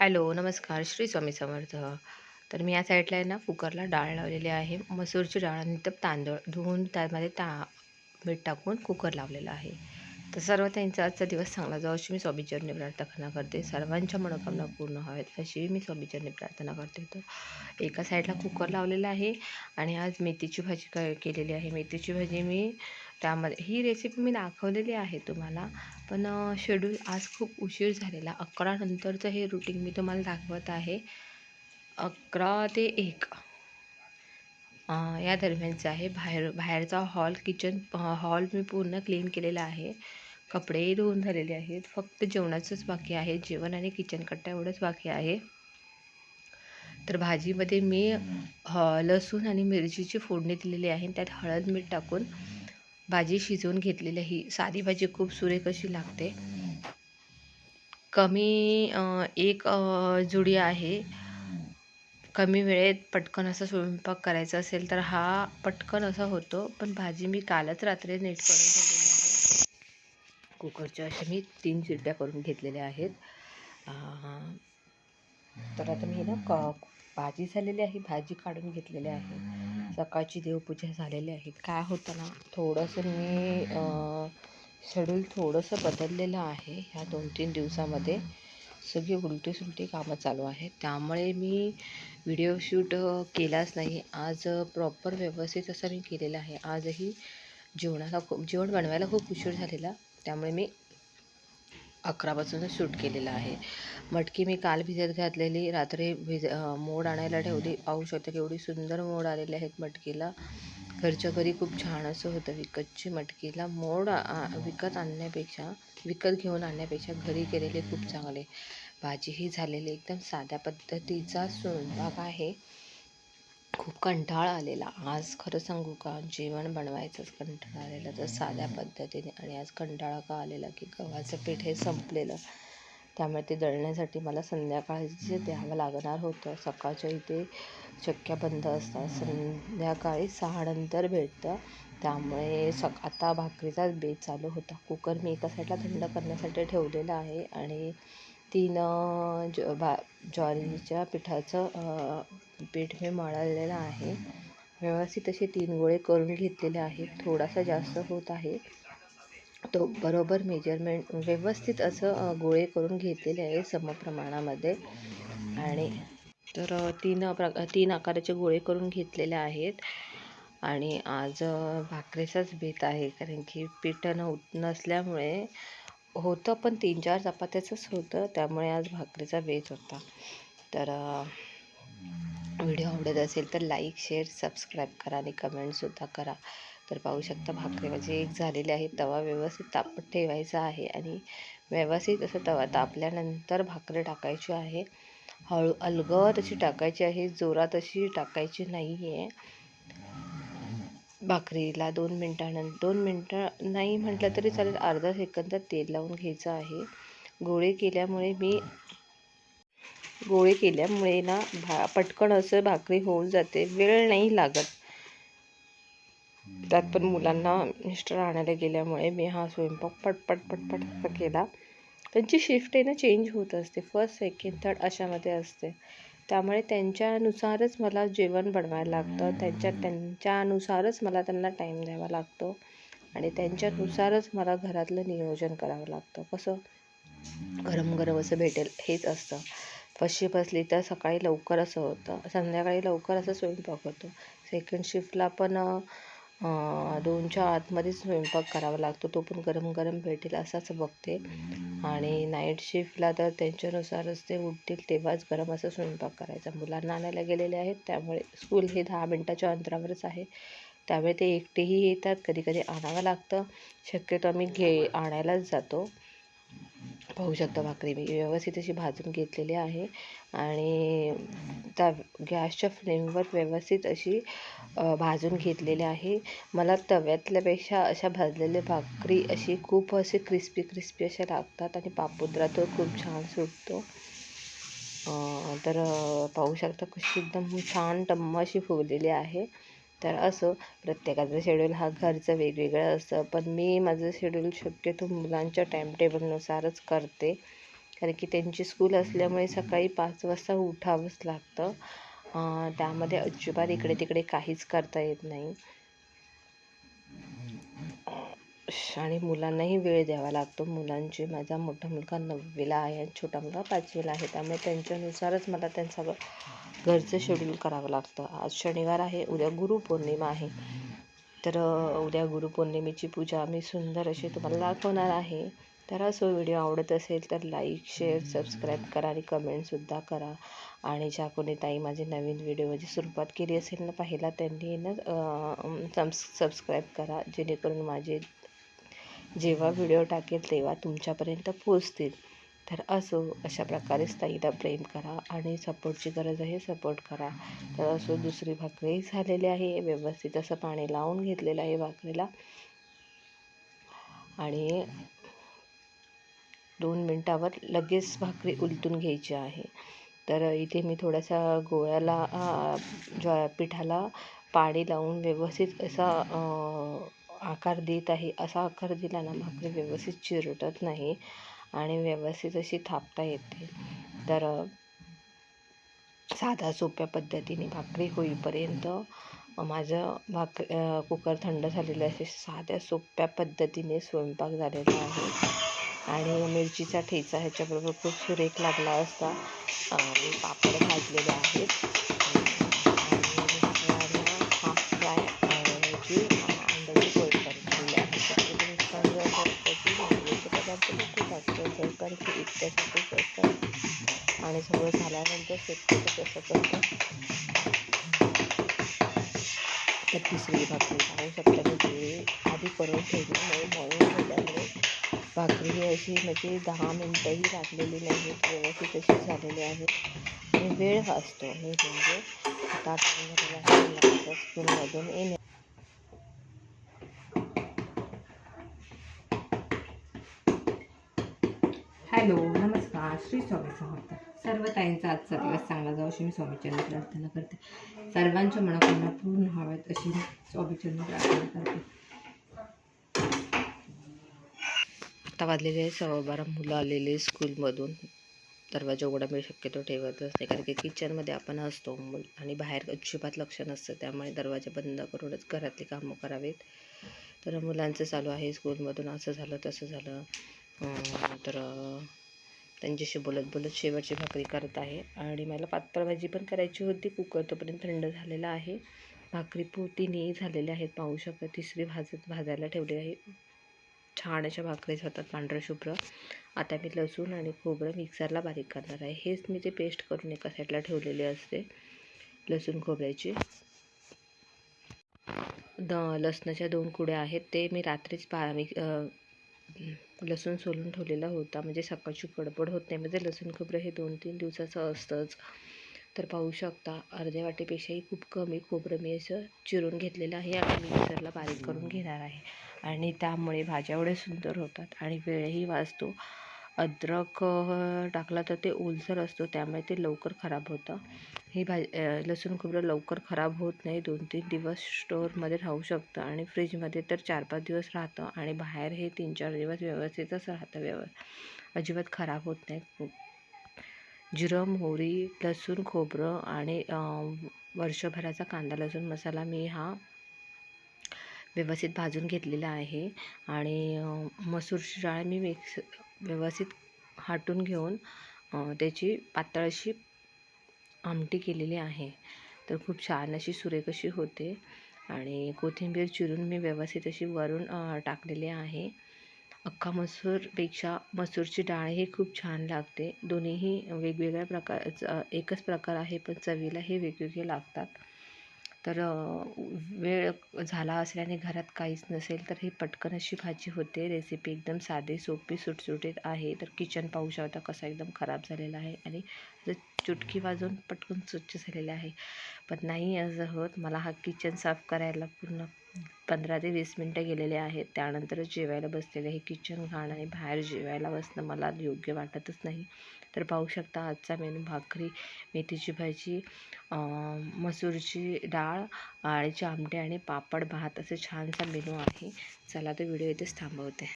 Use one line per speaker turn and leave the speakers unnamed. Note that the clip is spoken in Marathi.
हॅलो नमस्कार. श्री स्वामी समर्थ. तर मी या साईडला आहे ना कुकरला डाळ लावलेली आहे. मसूरची डाळ आणि तर तांदूळ धुवून त्यामध्ये ता मीठ टाकून कुकर लावलेला आहे. तर सर्व त्यांचा आजचा दिवस चांगला जाऊ अशी मी स्वामीचरणी प्रार्थना करते. सर्वांच्या मनोकामना पूर्ण व्हाव्यात अशी मी स्वामीचरणी प्रार्थना करते. तर एका साईडला कुकर लावलेला आहे आणि आज मेथीची भाजी केलेली आहे. मेथीची भाजी मी त्यामध्ये ही रेसिपी मी दाखवलेली आहे तुम्हाला. पण शेड्यूल आज खूप उशीर झालेला. अकरा नंतरचं हे रुटीन मी तुम्हाला दाखवत आहे. अकरा ते एक. या दरम्यानचं आहे. बाहेर बाहेरचा हॉल किचन हॉल मी पूर्ण क्लीन केलेला आहे. कपडेही धुवून झालेले आहेत. फक्त जेवणाचंच बाकी आहे. जेवण आणि किचन कट्टा एवढंच बाकी आहे. तर भाजीमध्ये मी लसूण आणि मिरचीची फोडणी दिलेली आहे. त्यात हळद मीठ टाकून भाजी शिजवून घेतलेली ही. साधी भाजी खूप सुरेख अशी लागते. कमी एक जुडी आहे. कमी वेळेत पटकन असा स्वयंपाक करायचा असेल तर हा पटकन असा होतो पण भाजी मी कालच रात्री नीट करून ठेवलेली आहे. कुकरच्या अशा मी तीन चिरट्या करून घेतलेल्या आहेत. तर आता मी ना क भाजी झालेली आहे भाजी काढून घेतलेली आहे. सकाळची देवपूजा झालेली आहे. काय होतं ना थोडंसं मी शेड्यूल थोडंसं बदललेलं आहे. ह्या दोन तीन दिवसामध्ये सगळी उलटी सुलटी कामं चालू आहेत. त्यामुळे मी व्हिडिओ शूट केलाच नाही. आज प्रॉपर व्यवस्थित असं मी केलेलं आहे. आजही जेवणाला खूप जेवण बनवायला खूप उशीर झालेला. त्यामुळे मी अकरापासूनच शूट केलेलं आहे. मटकी मी काल भिजत घातलेली. रात्री भिज मोड आणायला ठेवली. पाहू शकता केवढी सुंदर मोड आलेले आहेत मटकीला. घरच्या घरी खूप छान असं होतं विकतची मटकीला. मोड विकत आणण्यापेक्षा विकत घेऊन आणण्यापेक्षा घरी केलेले खूप चांगले. भाजीही झालेली एकदम साध्या पद्धतीचा स्वयंपाक आहे. खूप कंटाळा आलेला. आज खरं सांगू का? जेवण बनवायचंच कंटाळा आलेला. तर साध्या पद्धतीने आणि आज कंटाळा का आलेला की गव्हाचं पीठ हे संपलेलं. त्यामुळे ते दळण्यासाठी मला संध्याकाळचे द्यावं लागणार होतं. सकाळच्या इथे चक्क्या बंद असतात. संध्याकाळी सहा नंतर भेटतं. त्यामुळे सक आता भाकरीचाच बेत चालू होता. कुकर मी एका साईडला थंड करण्यासाठी ठेवलेला आहे आणि तीन ज भा ज्वारीच्या पिठाचं पीठ मी मळलेलं आहे. व्यवस्थित असे तीन गोळे करून घेतलेले आहेत. थोडासा जास्त होत आहे. तो बरोबर मेजरमेंट व्यवस्थित असं गोळे करून घेतलेले आहे समप्रमाणामध्ये. आणि तर तीन प्रका तीन आकाराचे गोळे करून घेतलेले आहेत. आणि आज भाकरीचाच बेत आहे. कारण की पीठ न नसल्यामुळे होतं पण तीन चार चपात्याचंच होतं. त्यामुळे आज भाकरीचा बेत होता. तर व्हिडिओ आवडत असेल तर लाईक शेअर सबस्क्राईब करा आणि कमेंटसुद्धा करा. तर पाहू शकता भाकरी म्हणजे एक झालेली आहे. तवा व्यवस्थित तापत ठेवायचा आहे आणि व्यवस्थित असं तवा तापल्यानंतर भाकरी टाकायची आहे. हळू अलगद अशी टाकायची आहे. जोरात अशी टाकायची नाही आहे भाकरीला दोन मिनटानंतर दोन मिनटं नाही म्हटलं तरी चालेल. अर्धा सेकंद तेल लावून घ्यायचं आहे. गोळे केल्यामुळे मी गोळे केल्यामुळे ना भा पटकन असं भाकरी होऊन जाते. वेळ नाही लागत. त्यात पण मुलांना मिस्टर आणायला गेल्यामुळे मी हा स्वयंपाक पटपट पटपट असा केला. त्यांची शिफ्ट आहे ना चेंज होत असते. फर्स्ट सेकंड थर्ड अशामध्ये असते. त्यामुळे त्यांच्यानुसारच मला जेवण बनवायला लागतं. त्यांच्या त्यांच्यानुसारच मला त्यांना टाईम द्यावा लागतो. आणि त्यांच्यानुसारच मला घरातलं नियोजन करावं लागतं. कसं? गरम गरम असं भेटेल हेच असतं. फशी बसली तर सकाळी लवकर असं होतं. संध्याकाळी लवकर असं स्वयंपाक होतो. सेकंड शिफ्टला पण दोनच्या आतमध्येच स्वयंपाक करावा लागतो. तो पण गरम गरम भेटेल असाच बघते. आणि नाईट शिफ्टला तर त्यांच्यानुसारच ते उठतील तेव्हाच गरम असा स्वयंपाक करायचा. मुलांना आणायला गेलेले आहेत त्यामुळे स्कूल हे दहा मिनटाच्या अंतरावरच आहे. त्यामुळे ते एकटेही येतात कधी कधी आणावं लागतं. शक्यतो आम्ही घे आणायलाच जातो. पाहू शकता भाकरी. मी व्यवस्थित अशी भाजून घेतलेली आहे. आणि त्या गॅसच्या फ्लेमवर व्यवस्थित अशी भाजून घेतलेली आहे. मला तव्यातल्यापेक्षा अशा भाजलेल्या भाकरी अशी खूप असे क्रिस्पी क्रिस्पी अशा लागतात आणि पापुद्रा तो खूप छान सुटतो. तर पाहू शकता कशी एकदम छान टम्म अशी फुगलेली आहे. तर असो प्रत्येकाचं शेड्यूल हा घरचं वेगवेगळं असतं पण मी माझं शेड्यूल शक्यतो मुलांच्या टाईमटेबलनुसारच करते. कारण की त्यांची स्कूल असल्यामुळे सकाळी पाच वाजता उठावंच लागतं. त्यामध्ये अजिबात इकडे तिकडे काहीच करता येत नाही. आणि मुलांनाही वेळ द्यावा लागतो. मुलांची माझा मोठा मुलगा नववीला आहे आणि छोटा मुलगा पाचवीला आहे. त्यामुळे त्यांच्यानुसारच मला त्यांचा घरचं शेड्यूल करावं लागतं. आज शनिवार आहे उद्या गुरुपौर्णिमा आहे. तर उद्या गुरुपौर्णिमेची पूजा मी सुंदर अशी तुम्हाला दाखवणार आहे. तर असो व्हिडिओ आवडत असेल तर लाईक शेअर सबस्क्राईब करा आणि कमेंटसुद्धा करा. आणि ज्या कोणी ताई माझी नवीन व्हिडिओची सुरुवात केली असेल ना पाहिला त्यांनी ना सम सबस्क्राईब करा. जेणेकरून माझे जेव्हा व्हिडिओ टाकेल तेव्हा तुमच्यापर्यंत पोचतील तर असो अशा प्रकारे ताईला प्रेम करा आणि सपोर्टची गरज आहे सपोर्ट करा. तर असो दुसरी भाकरी झालेली आहे व्यवस्थित असं पाणी लावून घेतलेलं आहे भाकरीला. आणि दोन मिनटावर लगेच भाकरी उलटून घ्यायची आहे. तर इथे मी थोडासा गोळ्याला ज्वा पिठाला पाणी लावून व्यवस्थित असा आकार देत आहे. असा आकार दिला ना भाकरी व्यवस्थित चिरटत नाही आणि व्यवस्थित अशी थापता येते. तर साधा सोप्या पद्धतीने भाकरी होईपर्यंत माझं भाक कुकर थंड झालेलं आहे. साध्या सोप्या पद्धतीने स्वयंपाक झालेला आहे. आणि मिरचीचा ठेचा ह्याच्याबरोबर खूप सुरेख लागला असता. मी पापड भाजलेले आहेत. झाल्यानंतर शक्यतो कसं करतो तर तिसरी भाकरी पाहू शकता मी पोळी आधी करून ठेवल्यामुळे मळून ठेवल्यामुळे भाकरी ही अशी म्हणजे दहा मिनटंही लागलेली नाही व्यवस्थित अशी झालेली आहे आणि वेळ वाचतो हे म्हणजे आता आपण झालेलं आहे मुलाच्या स्कूलमधून येणे
हॅलो नमस्कार। श्री स्वामी समर्थ. सर्व ताईंचा आजचा दिवस चांगला जाऊ अशी मी स्वामीचंद्र प्रार्थना करते. सर्वांच्या मनोकामना पूर्ण व्हाव्यात अशी मी स्वामीचंद्र प्रार्थना करते.
आता वाजलेले सव्वा बारा. मुलं आलेले स्कूलमधून. दरवाजा उघडा मी शक्यतो ठेवतच नाही. कारण की किचनमध्ये आपण असतो आणि बाहेर अजिबात लक्ष नसतं. त्यामुळे दरवाजा बंद करूनच घरातली कामं करावीत. तर मुलांचं चालू आहे. स्कूलमधून असं झालं तसं झालं. तर त्यांच्याशी बोलत बोलत शेवटची भाकरी करत आहे. आणि मला पातळ भाजी पण करायची होती. कुकर तोपर्यंत थंड झालेला आहे. भाकरी पोतीने झालेल्या आहेत. पाहू शकता तिसरी भाजत भाजायला ठेवली आहे. छान अशा भाकरीच होतात पांढरं शुभ्र. आता मी लसूण आणि खोबरं मिक्सरला बारीक करणार आहे. हेच मी ते पेस्ट करून एका साईडला ठेवलेले असते. लसूण खोबऱ्याची. द लसणाच्या दोन कुड्या आहेत. ते मी रात्रीच पा मी लसूण सोलून ठेवलेला होता. म्हणजे सकाळची गडबड होत नाही. म्हणजे लसूण खोबरं हे दोन तीन दिवसाचं असतंच. तर पाहू शकता अर्ध्या वाटेपेक्षाही खूप कमी खोबरं मी असं चिरून घेतलेलं आहे. आणि मिक्सरला बारीक करून घेणार आहे. आणि त्यामुळे भाज्या एवढ्या सुंदर होतात आणि वेळही वाचतो. अद्रक टाकला तर ते ओलसर असतो त्यामुळे ते लवकर खराब होतं. ही भाज लसूण खोबरं लवकर खराब होत नाही. दोन तीन दिवस स्टोअरमध्ये राहू शकतं आणि फ्रीजमध्ये तर चार पाच दिवस राहतं आणि बाहेर हे तीन चार दिवस व्यवस्थितच राहतं व्यव अजिबात खराब होत नाही. जिरं मोहरी लसूण खोबरं आणि वर्षभराचा कांदा लसूण मसाला मी हा व्यवस्थित भाजून घेतलेला आहे. आणि मसूरची डाळ मी मिक्स व्यवस्थित हाटून घेऊन त्याची पातळ अशी आमटी केलेली आहे. तर खूप छान अशी सुरेख अशी होते आणि कोथिंबीर चिरून मी व्यवस्थित अशी वरून टाकलेली आहे. अख्खा मसूरपेक्षा मसूरची डाळ ही खूप छान लागते. दोन्हीही वेगवेगळ्या प्रकारचं एकच प्रकार आहे पण चवीला हे वेगवेगळे लागतात. तर वेळ झाला असल्याने घरात काहीच नसेल तर ही पटकन अशी भाजी होते. रेसिपी एकदम साधी सोपी सुटसुटीत आहे. तर किचन पाहू शकता कसा एकदम खराब झालेला आहे आणि जर चुटकी वाजवून पटकन स्वच्छ झालेलं आहे. पण नाही असं होत. मला हा किचन साफ करायला पूर्ण पंधरा ते वीस मिनटं गेलेले आहेत. त्यानंतरच जेवायला बसलेले हे किचन घाण आणि बाहेर जेवायला बसणं मला योग्य वाटतच नाही. तर पाहू शकता आजचा मेनू भाकरी मेथीची भाजी मसूरची डाळ आळीचे आमटे आणि पापड भात. असे छानसा मेनू आहे. चला तर व्हिडिओ इथेच थांबवते.